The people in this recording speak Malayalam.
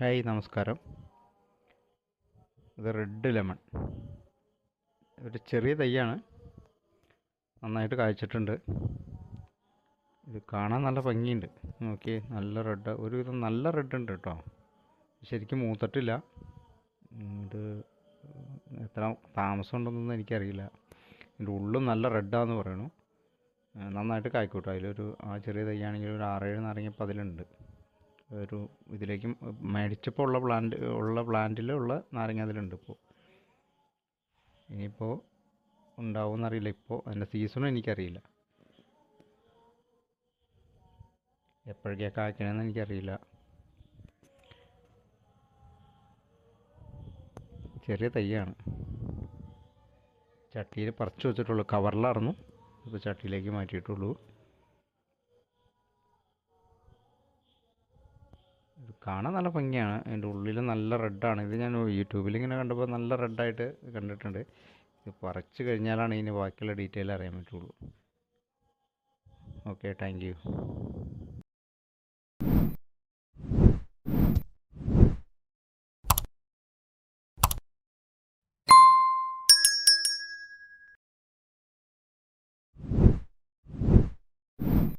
ഹായ് നമസ്കാരം. ഇത് റെഡ് ലെമൺ. ഒരു ചെറിയ തൈയാണ്. നന്നായിട്ട് കായ്ച്ചിട്ടുണ്ട്. ഇത് കാണാൻ നല്ല ഭംഗിയുണ്ട്. നോക്കി നല്ല റെഡ് ഒരുവിധം നല്ല റെഡ് ഉണ്ട് കേട്ടോ. ശരിക്കും മൂത്തിട്ടില്ല. ഇത് എത്ര താമസം ഉണ്ടെന്നൊന്നും എനിക്കറിയില്ല. ഇതിന്റെ ഉള്ളും നല്ല റെഡാന്ന് പറയണു. നന്നായിട്ട് കായ്ക്കൂട്ടോ. അതിലൊരു ആ ചെറിയ തൈയാണെങ്കിൽ ഒരു ആറേഴ് നാരങ്ങ അതിലുണ്ട് ഒരു ഇതിലേക്ക് മേടിച്ചപ്പോൾ ഉള്ള പ്ലാന്റ് ഉള്ള പ്ലാന്റിൽ ഉള്ള നാരങ്ങ അതിലുണ്ട് ഇപ്പോൾ ഇനിയിപ്പോൾ ഉണ്ടാവുമെന്നറിയില്ല ഇപ്പോൾ അതിന്റെ സീസണും എനിക്കറിയില്ല. എപ്പോഴൊക്കെയാണ് കായ്ക്കണമെന്ന് എനിക്കറിയില്ല. ചെറിയ തൈയാണ്. ചട്ടിയിൽ പറിച്ചു വെച്ചിട്ടുള്ളൂ. കവറിലായിരുന്നു ഇപ്പോൾ ചട്ടിയിലേക്ക് മാറ്റിയിട്ടുള്ളൂ. കാണാൻ നല്ല ഭംഗിയാണ്. അതിന്റെ ഉള്ളിൽ നല്ല റെഡാണ് ഇത് ഞാൻ യൂട്യൂബിൽ ഇങ്ങനെ കണ്ടപ്പോൾ നല്ല റെഡായിട്ട് കണ്ടിട്ടുണ്ട്. ഇത് പറിച്ച് കഴിഞ്ഞാലാണ് ഇതിന് ബാക്കിയുള്ള ഡീറ്റെയിൽ അറിയാൻ പറ്റുള്ളൂ. Okay thank